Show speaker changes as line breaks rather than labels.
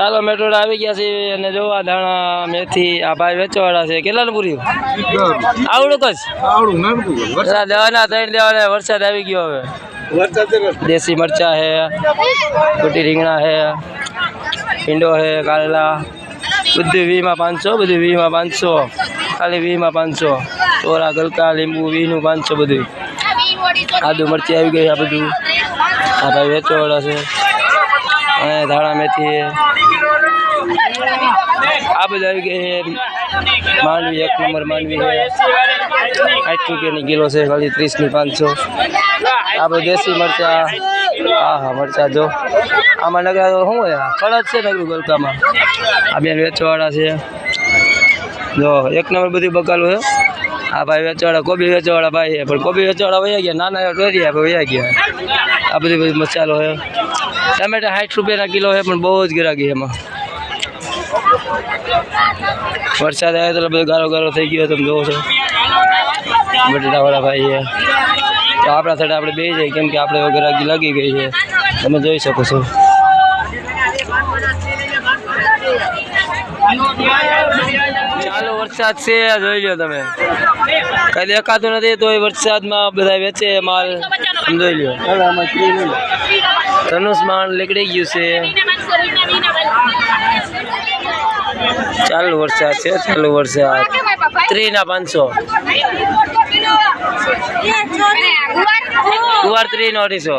ચાલો મેટ્રોડ આવી ગયા છે અને જોવા દાણા મેથી આ ભાઈ વેચવાડા છે. કેટલાનું પૂર્યું? આવડું કશ
આવડું નાનકું છે. વરસાદ
પેલા દેવાના ત્રણ દેવાના વરસાદ આવી ગયો હવે.
ને.
દેશી મરચા હે કોટી રીંગણા હે ભીંડો હે કારેલા બધું વીમાં પાંચસો બધું વીમાં પાંચસો. ખાલી વીમાં પાંચસો. ચોરા ગલકા લીંબુ વીનું પાંચસો બધું. આદુ મરચી આવી ગઈ આ બધું. આ ભાઈ વેચવાડા છે. અને ધાણા મેથી. આ બધા આવી ગઈ છે. માંડવી એક નંબર માંડવી છે. સાઠ રૂપિયાની કિલો છે ખાલી ત્રીસની પાંચસો. આ બધું દેશી મરચા. હા હા, મરચા જો. આમાં નગરા શું હોય? કળદ છે નગરું ગલકામાં. આ બેન વેચવાવાળા છે. જો, એક નંબર બધું બકાલું છે. આ ભાઈ વેચવાળા, કોબી વેચવાળા ભાઈ પણ કોબી વેચવાળા વયા ગયા, નાના એવા ટોરી આપણે વયા ગયા. આ બધી બધી મસાલો છે. ટમેટા સાઠ રૂપિયાના કિલો છે, પણ બહુ જ ગિરાકી એમાં. વરસાદ આવ્યો એટલે બધો ગારો ગારો થઈ ગયો, તમે જોવો છો. બટેટાવાળા ભાઈ છે. તો આપણા સાથે આપણે બે જાય કેમ કે આપણે ગરાગી લાગી ગઈ છે. તમે જોઈ શકો છો. ચાલો, વરસાદ છે, જોઈ લો તમે. કઈ દેખાતું નથી, તો વરસાદમાં બધા વેચે માલ. જોઈ લો. ધનુષ માન નીકળી ગયું છે. ચાલુ વરસાદ છે, ચાલુ વરસાદ ત્રીના પાંચસો. કુવાર ત્રી નો અઢીસો.